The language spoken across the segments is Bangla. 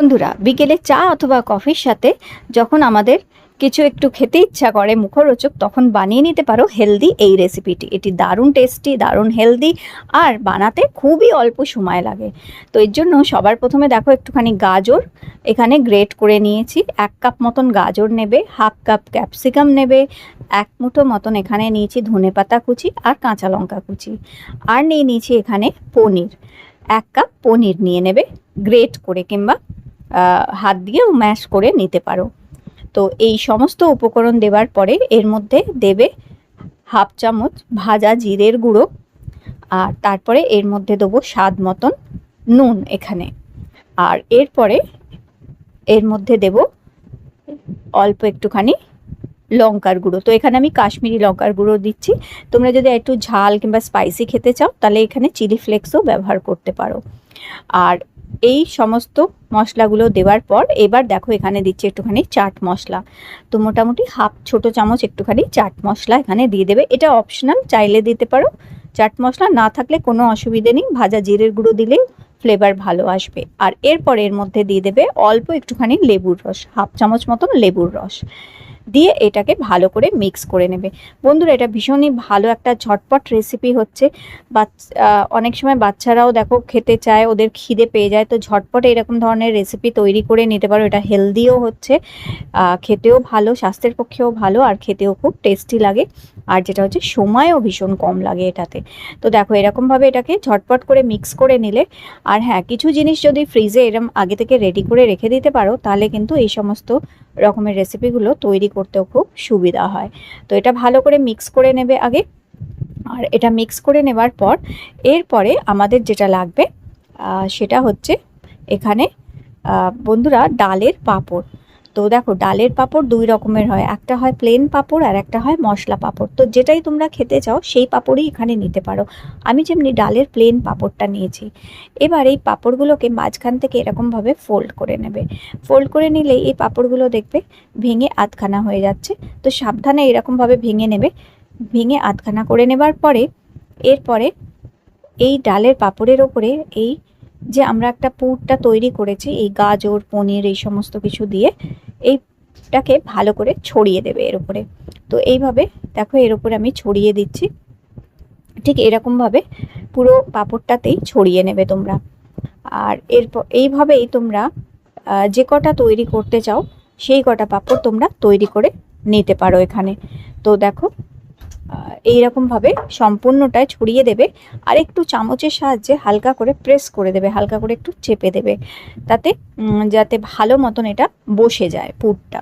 বন্ধুরা, বিকেলে চা অথবা কফির সাথে যখন আমাদের কিছু একটু খেতে ইচ্ছা করে মুখরোচক, তখন বানিয়ে নিতে পারো হেলদি এই রেসিপিটি। এটি দারুণ টেস্টি, দারুণ হেলদি আর বানাতে খুবই অল্প সময় লাগে। তো এর জন্য সবার প্রথমে দেখো একটুখানি গাজর, এখানে গ্রেট করে নিয়েছি। এক কাপ মতন গাজর নেবে, হাফ কাপ ক্যাপসিকাম নেবে, এক মুঠো মতন এখানে নিয়েছি ধনে পাতা কুচি আর কাঁচা লঙ্কা কুচি। আর নিয়ে নিয়েছি এখানে পনির, এক কাপ পনির নিয়ে নেবে, গ্রেট করে কিংবা হাত দিয়েও ম্যাশ করে নিতে পারো। তো এই সমস্ত উপকরণ দেওয়ার পরে এর মধ্যে দেবে হাফ চামচ ভাজা জিরের গুঁড়ো আর তারপরে এর মধ্যে দেবো স্বাদ মতন নুন এখানে। আর এরপরে এর মধ্যে দেব অল্প একটুখানি লঙ্কার গুঁড়ো। তো এখানে আমি কাশ্মীরি লঙ্কার গুঁড়ো দিচ্ছি। তোমরা যদি একটু ঝাল কিংবা স্পাইসি খেতে চাও, তাহলে এখানে চিলি ফ্লেক্সও ব্যবহার করতে পারো। আর এই সমস্ত মশলাগুলো দেওয়ার পর এবার দেখো এখানে দিচ্ছি একটুখানি চাট মশলা। তো মোটামুটি হাফ ছোট চামচ একটুখানি চাট মশলা এখানে দিয়ে দেবে। এটা অপশনাল চাইলে দিতে পারো। চাট মশলা না থাকলে কোনো অসুবিধে নেই। ভাজা জিরের গুঁড়ো দিলেই ফ্লেভার ভালো আসবে। আর এরপর এর মধ্যে দিয়ে দেবে অল্প একটুখানি লেবুর রস, হাফ চামচ মতন লেবুর রস। দিয়ে এটাকে ভালো করে মিক্স করে নেবে। বন্ধুরা, এটা ভীষণই ভালো একটা ঝটপট রেসিপি হচ্ছে। অনেক সময় বাচ্চারাও দেখো খেতে চায়, ওদের খিদে পেয়ে যায়, তো ঝটপট এরকম ধরনের রেসিপি তৈরি করে নিতে পারো। এটা হেলদিও হচ্ছে খেতেও ভালো, স্বাস্থ্যের পক্ষেও ভালো, আর খেতেও খুব টেস্টি লাগে। আর যেটা হচ্ছে সময়ও ভীষণ কম লাগে এটাতে। তো দেখো, এরকমভাবে এটাকে ঝটপট করে মিক্স করে নিলে, আর হ্যাঁ কিছু জিনিস যদি ফ্রিজে এরম আগে থেকে রেডি করে রেখে দিতে পারো, তাহলে কিন্তু এই সমস্ত রকমের রেসিপিগুলো তৈরি করতেও খুব সুবিধা হয়। তো এটা ভালো করে মিক্স করে নেবে আগে। আর এটা মিক্স করে নেবার পর এরপরে আমাদের যেটা লাগবে সেটা হচ্ছে এখানে বন্ধুরা, ডালের পাঁপড়। তো দেখো ডালের পাঁপড় দুই রকমের হয়। একটা হয় প্লেন পাঁপড় আর একটা হয় মশলা পাঁপড়। তো যেটাই তোমরা খেতে চাও সেই পাঁপড়ই এখানে নিতে পারো। আমি যেমনি ডালের প্লেন পাঁপড়টা নিয়েছি, এবার এই পাঁপড়গুলোকে মাঝখান থেকে এরকমভাবে ফোল্ড করে নেবে। ফোল্ড করে নিলেই এই পাঁপড়গুলো দেখবে ভেঙে আধখানা হয়ে যাচ্ছে। তো সাবধানে এরকমভাবে ভেঙে নেবে। ভেঙে আধখানা করে নেবার পরে, এরপরে এই ডালের পাঁপড়ের ওপরে এই যে আমরা একটা পুরটা তৈরি করেছি, এই গাজর, পনির এই সমস্ত কিছু দিয়ে এইটাকে ভালো করে ছড়িয়ে দেবে এর উপরে। তো এইভাবে দেখো এর উপরে আমি ছড়িয়ে দিচ্ছি। ঠিক এরকমভাবে পুরো পাপড়টাতেই ছড়িয়ে নেবে তোমরা। আর এরপর এইভাবেই তোমরা যে কটা তৈরি করতে চাও, সেই কটা পাপড় তোমরা তৈরি করে নিতে পারো এখানে। তো দেখো এইরকমভাবে সম্পূর্ণটায় ছড়িয়ে দেবে আর একটু চামচের সাহায্যে হালকা করে প্রেস করে দেবে, হালকা করে একটু চেপে দেবে। তাতে যাতে ভালো মতন এটা বসে যায় পুরটা।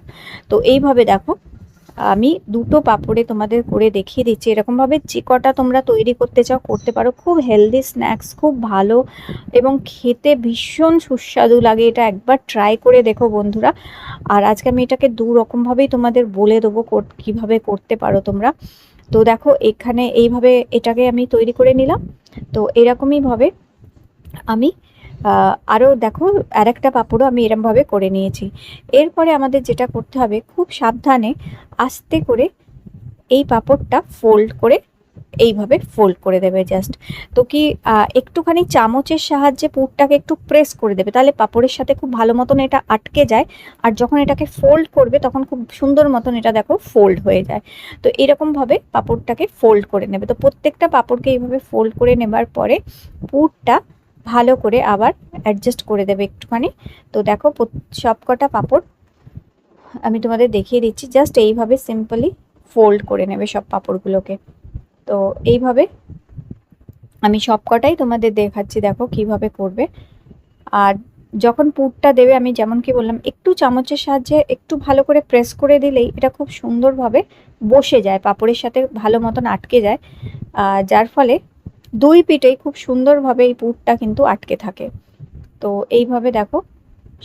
তো এইভাবে দেখো, আমি দুটো পাপড়ে তোমাদের করে দেখিয়ে দিচ্ছি। এরকমভাবে যে কটা তোমরা তৈরি করতে চাও, করতে পারো। খুব হেলদি স্ন্যাক্স খুব ভালো এবং খেতে ভীষণ সুস্বাদু লাগে। এটা একবার ট্রাই করে দেখো বন্ধুরা। আর আজকে আমি এটাকে দু রকমভাবেই তোমাদের বলে দেবো কীভাবে করতে পারো তোমরা। তো দেখো, এখানে এইভাবে এটাকে আমি তৈরি করে নিলাম। তো এরকমইভাবে আমি আরও দেখো আর একটা পাপড়ও আমি এরমভাবে করে নিয়েছি। এরপরে আমাদের যেটা করতে হবে, খুব সাবধানে আস্তে করে এই পাপড়টা ফোল্ড করে এইভাবে ফোল্ড করে দেবে জাস্ট তো কি একটুখানি চামচের সাহায্যে পুরটাকে একটু প্রেস করে দেবে, তাহলে পাপড়ের সাথে খুব ভালো মতন এটা আটকে যায়। আর যখন এটাকে ফোল্ড করবে, তখন খুব সুন্দর মতন এটা দেখো ফোল্ড হয়ে যায়। তো এরকমভাবে পাপড়টাকে ফোল্ড করে নেবে। তো প্রত্যেকটা পাপড়কে এইভাবে ফোল্ড করে নেবার পরে পুরটা ভালো করে আবার অ্যাডজাস্ট করে দেবে একটুখানি। তো দেখো সব কটা পাঁপড় আমি তোমাদের দেখিয়ে দিচ্ছি। জাস্ট এইভাবে সিম্পলি ফোল্ড করে নেবে সব পাঁপড়গুলোকে। তো এইভাবে আমি সব কটাই তোমাদের দেখাচ্ছি, দেখো কীভাবে করবে। আর যখন পুরটা দেবে, আমি যেমন কি বললাম, একটু চামচের সাহায্যে একটু ভালো করে প্রেস করে দিলেই এটা খুব সুন্দরভাবে বসে যায়, পাপড়ের সাথে ভালো মতন আটকে যায়। যার ফলে দুই পিঠেই খুব সুন্দরভাবে এই পুরটা কিন্তু আটকে থাকে। তো এইভাবে দেখো,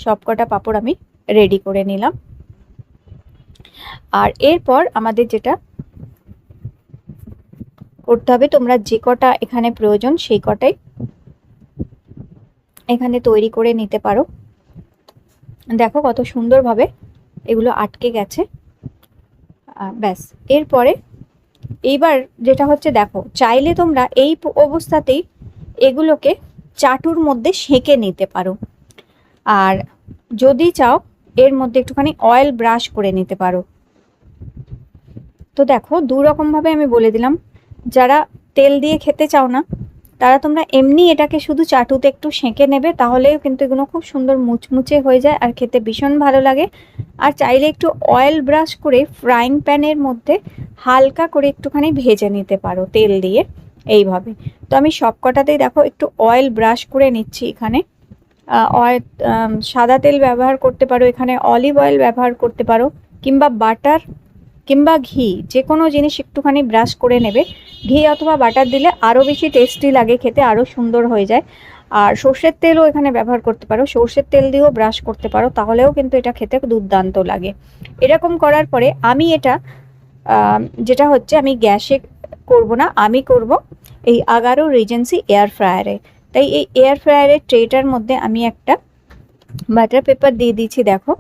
সবকটা পাপড় আমি রেডি করে নিলাম। আর এরপর আমাদের যেটা করতে হবে। তোমরা যে কটা এখানে প্রয়োজন সেই কটাই এখানে তৈরি করে নিতে পারো। দেখো কত সুন্দরভাবে এগুলো আটকে গেছে। ব্যাস, এরপরে এইবার যেটা হচ্ছে দেখো, চাইলে তোমরা এই অবস্থাতেই এগুলোকে চাটুর মধ্যে সেঁকে নিতে পারো। আর যদি চাও, এর মধ্যে একটুখানি অয়েল ব্রাশ করে নিতে পারো। তো দেখো দু রকমভাবে আমি বলে দিলাম যারা তেল দিয়ে খেতে চাও না, তারা তোমরা এমনি এটাকে শুধু চাটুতে একটু সেঁকে নেবে, তাহলেও কিন্তু এগুলো খুব সুন্দর মুচমুচে হয়ে যায় আর খেতে ভীষণ ভালো লাগে। আর চাইলে একটু অয়েল ব্রাশ করে ফ্রাইং প্যানের মধ্যে হালকা করে একটুখানি ভেজে নিতে পারো তেল দিয়ে এইভাবে। তো আমি সব কটাতেই দেখো একটু অয়েল ব্রাশ করে নিচ্ছি এখানে। অয়েল সাদা তেল ব্যবহার করতে পারো, এখানে অলিভ অয়েল ব্যবহার করতে পারো, কিংবা বাটার কিংবা ঘি যে কোনো জিনিস একটুখানি ব্রাশ করে নেবে। ঘি অথবা বাটার দিলে আরও বেশি টেস্টি লাগে খেতে আরও সুন্দর হয়ে যায়। আর সর্ষের তেলও এখানে ব্যবহার করতে পারো। সর্ষের তেল দিয়েও ব্রাশ করতে পারো, তাহলেও কিন্তু এটা খেতে দুর্দান্ত লাগে। এরকম করার পরে আমি এটা যেটা হচ্ছে আমি গ্যাসে করব না, আমি করব এই আগারো রিজেন্সি এয়ার ফ্রায়ারে তাই এই এয়ার ফ্রায়ারের ট্রেটার মধ্যে আমি একটা বাটার পেপার দিয়ে দিচ্ছি, দেখো।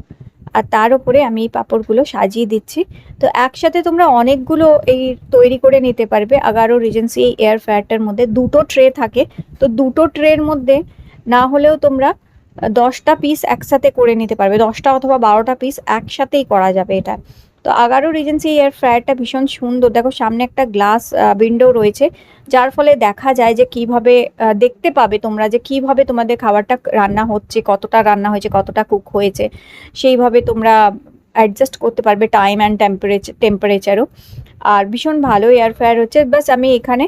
আর তার উপরে আমি এই পাঁপড়গুলো সাজিয়ে দিচ্ছি। তো একসাথে তোমরা অনেকগুলো এই তৈরি করে নিতে পারবে। আগারো রিজেন্সি এই এয়ার ফ্রায়ারটার মধ্যে দুটো ট্রে থাকে। তো দুটো ট্রের মধ্যে না হলেও তোমরা দশটা পিস একসাথে করে নিতে পারবে। দশটা অথবা বারোটা পিস একসাথেই করা যাবে এটা। তো আগারো রিজেন্সি এয়ার ফ্রায়ারটা ভীষণ সুন্দর। দেখো সামনে একটা গ্লাস উইন্ডো রয়েছে, যার ফলে দেখা যায় যে কীভাবে দেখতে পাবে তোমরা যে কীভাবে তোমাদের খাবারটা রান্না হচ্ছে, কতটা রান্না হয়েছে, কতটা কুক হয়েছে। সেইভাবে তোমরা অ্যাডজাস্ট করতে পারবে টাইম অ্যান্ড টেম্পারেচার টেম্পারেচারও আর ভীষণ ভালো এয়ার ফ্রায়ার হচ্ছে। বাস আমি এখানে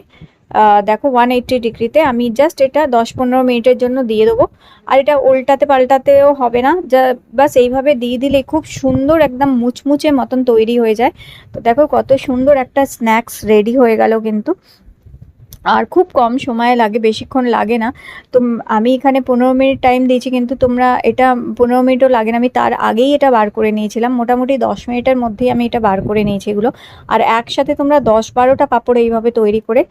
দেখো ওয়ান এইট্টি ডিগ্রিতে আমি জাস্ট এটা দশ পনেরো মিনিটের জন্য দিয়ে দেবো। আর এটা উল্টাতে পাল্টাতেও হবে না। যা, বাস এইভাবে দিয়ে দিলে খুব সুন্দর একদম মুচমুচে মতন তৈরি হয়ে যায়। তো দেখো কত সুন্দর একটা স্ন্যাক্স রেডি হয়ে গেল কিন্তু। আর খুব কম সময় লাগে, বেশিক্ষণ লাগে না। তো আমি এখানে পনেরো মিনিট টাইম দিয়েছি, কিন্তু তোমরা এটা পনেরো মিনিটও লাগে না। আমি তার আগেই এটা বার করে নিয়েছিলাম। মোটামুটি দশ মিনিটের মধ্যেই আমি এটা বার করে নিয়েছি এগুলো। আর একসাথে তোমরা দশ বারোটা পাপড় এইভাবে তৈরি করে,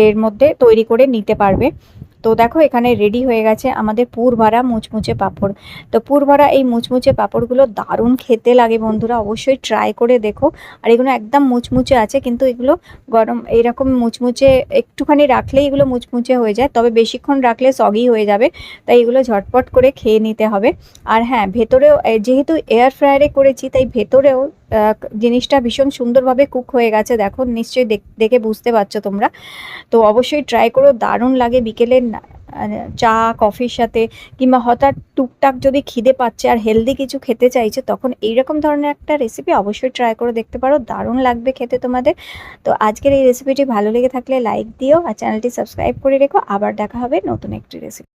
এর মধ্যে তৈরি করে নিতে পারবে। তো দেখো এখানে রেডি হয়ে গেছে আমাদের পুর ভরা মুচমুচে পাঁপড়। তো পুর ভরা এই মুচমুচে পাঁপড়গুলো দারুণ খেতে লাগে বন্ধুরা, অবশ্যই ট্রাই করে দেখো। আর এগুলো একদম মুচমুচে আছে, কিন্তু এগুলো গরম এইরকম মুচমুচে একটুখানি রাখলেই এগুলো মুচমুচে হয়ে যায়, তবে বেশিক্ষণ রাখলে সগি হয়ে যাবে, তাই এগুলো ঝটপট করে খেয়ে নিতে হবে। আর হ্যাঁ ভেতরেও যেহেতু এয়ার ফ্রায়ারে করেছি, তাই ভেতরেও জিনিসটা ভীষণ সুন্দরভাবে কুক হয়ে গেছে। দেখো, নিশ্চয়ই দেখে বুঝতে পারছ তোমরা। তো অবশ্যই ট্রাই করো, দারুণ লাগে বিকেলের চা কফির সাথে, কিংবা হঠাৎ টুকটাক যদি খিদে পাচ্ছে আর হেলদি কিছু খেতে চাইছে, তখন এইরকম ধরনের একটা রেসিপি অবশ্যই ট্রাই করে দেখতে পারো। দারুণ লাগবে খেতে তোমাদের। তো আজকের এই রেসিপিটি ভালো লেগে থাকলে লাইক দিও, আর চ্যানেলটি সাবস্ক্রাইব করে রেখো। আবার দেখা হবে নতুন একটি রেসিপি